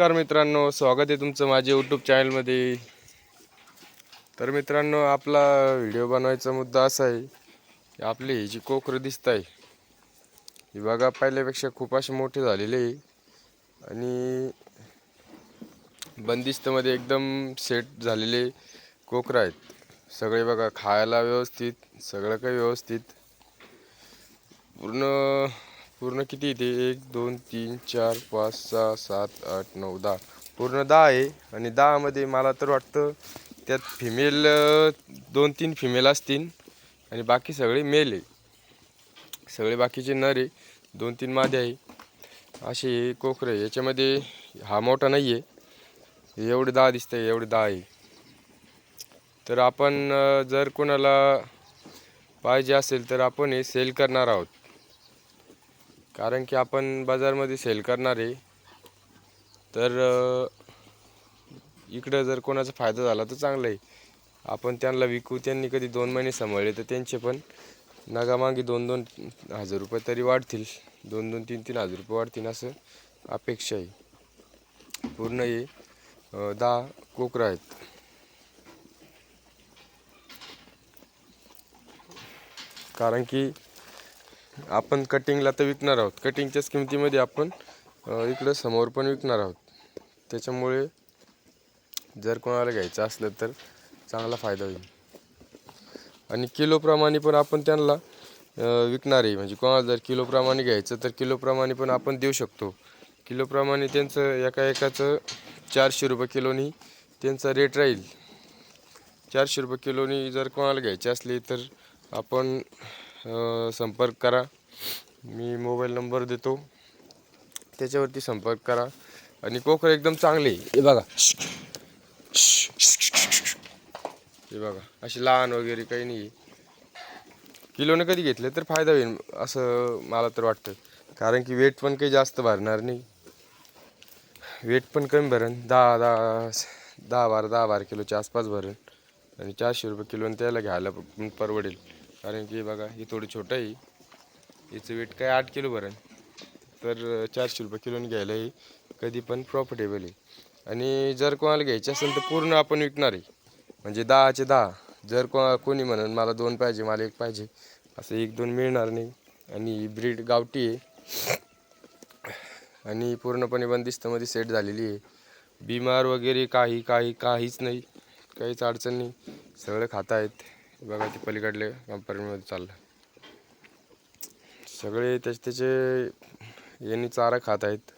नमस्कार मित्रांनो स्वागत आहे तुमचं माझ्या यूट्यूब चॅनलमध्ये तर मित्रांनो आपला व्हिडिओ बनवायचा मुद्दा असा आहे की आपली ही जी कोकरं दिसत आहे ही बघा पहिल्यापेक्षा खूप अशी मोठी झालेली आहे. आणि बंदिस्तमध्ये एकदम सेट झालेले कोकरं आहेत. सगळे बघा खायला व्यवस्थित सगळं काही व्यवस्थित. पूर्ण पूर्ण किती येते? एक दोन तीन चार पाच सहा सात आठ नऊ दहा. पूर्ण दहा आहे आणि दहामध्ये मला तर वाटतं त्यात फिमेल दोन तीन फिमेल असतील आणि बाकी सगळे मेल आहे. सगळे बाकीचे नर आहे. दोन तीन मादे आहे. असे कोकरे आहे. याच्यामध्ये हा मोठा नाही आहे एवढे दहा दिसतं आहे एवढे दहा आहे. तर आपण जर कोणाला पाहिजे असेल तर आपण हे सेल करणार आहोत. कारण की आपण बाजारमध्ये सेल करणार आहे. तर इकडं जर कोणाचा फायदा झाला तर चांगलं आहे. आपण त्यांना विकू त्यांनी कधी दोन महिने सांभाळले तर त्यांचे पण नगामागे दोन दोन हजार रुपये तरी वाढतील. दोन दोन तीन तीन हजार रुपये वाढतील असं अपेक्षा आहे. पूर्ण हे दहा कोकरं आहेत. कारण की आपण कटिंगला तर विकणार आहोत. कटिंगच्याच किमतीमध्ये आपण इकडं समोर पण विकणार आहोत. त्याच्यामुळे जर कोणाला घ्यायचं असलं तर चांगला फायदा होईल. आणि किलोप्रमाणे पण आपण त्यांना विकणार आहे. म्हणजे कोणाला जर किलोप्रमाणे घ्यायचं तर किलोप्रमाणे पण आपण देऊ शकतो. किलोप्रमाणे त्यांचं एका एकाचं चारशे रुपये किलोनी त्यांचा रेट राहील. चारशे रुपये किलोनी जर कोणाला घ्यायचे असले तर आपण संपर्क करा. मी मोबाईल नंबर देतो. त्याच्यावरती संपर्क करा. आणि कोकर एकदम चांगले आहे. हे बघा. हे बघा. अशी लहान वगैरे काही नाही किलोने कधी घेतले तर फायदा होईल असं मला तर वाटतं. कारण की वेट पण काही जास्त भरणार नाही. वेट पण कमी भरण दहा दहा दहा बारा दहा बारा किलोच्या आसपास भरण आणि चारशे रुपये किलोने त्याला घ्यायला पण परवडेल. कारण की बघा हे थोडं छोटं आहे. याचं वेट काय आठ किलो भरण तर चारशे रुपये किलोने घ्यायला हे कधी पण प्रॉफिटेबल आहे. आणि जर कोणाला घ्यायचे असेल तर पूर्ण आपण विकणार आहे. म्हणजे दहाचे दहा. जर को कोणी म्हणून मला दोन पाहिजे मला एक पाहिजे असं एक दोन मिळणार नाही. आणि ब्रीड गावठी आहे. आणि पूर्णपणे बंदिस्तमध्ये सेट झालेली आहे. बिमार वगैरे काही काही काहीच नाही. काहीच अडचण नाही. सगळं खात आहेत बघा ते पलीकडले कंपार्टमेंटमध्ये चाललं. सगळे त्याचे त्याचे यांनी चारा खात आहेत.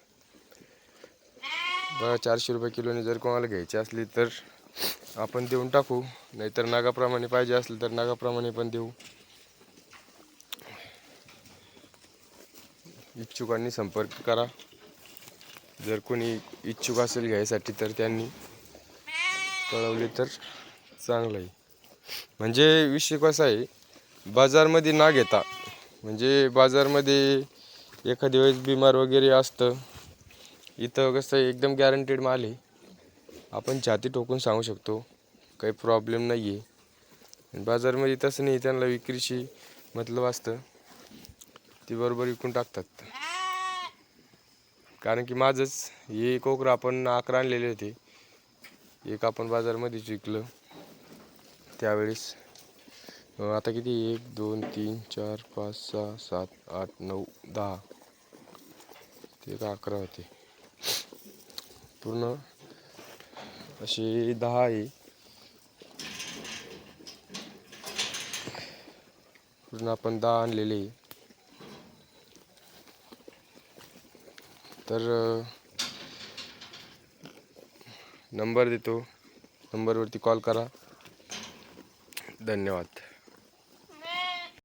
बघा चारशे रुपये किलोने जर कोणाला घ्यायची असली तर आपण देऊन टाकू. नाहीतर नागाप्रमाणे पाहिजे असलं तर नागाप्रमाणे पण देऊ. इच्छुकांनी संपर्क करा. जर कोणी इच्छुक असेल घ्यायसाठी तर त्यांनी कळवले तर चांगलं आहे. म्हणजे विषय कसा आहे बाजारमध्ये ना घेता म्हणजे बाजारमध्ये एखाद्या वेळेस बिमार वगैरे असतं इथं कसं एकदम गॅरंटेड माल आहे. आपण छाती ठोकून सांगू शकतो काही प्रॉब्लेम नाही आहे बाजारमध्ये तसं नाही त्यांना विक्रीशी मतलब असतं ती बरोबर विकून टाकतात. कारण की माझंच हे कोकरं आपण अकरा आणलेले होते एक आपण बाजारमध्येच विकलं. त्यावेळेस आता किती? एक दोन तीन चार पाच सहा सात आठ नऊ दहा. ते का अकरा होते. पूर्ण असे दहा आहे. पूर्ण आपण दहा आणलेले आहे. तर नंबर देतो. नंबरवरती कॉल करा. धन्यवाद.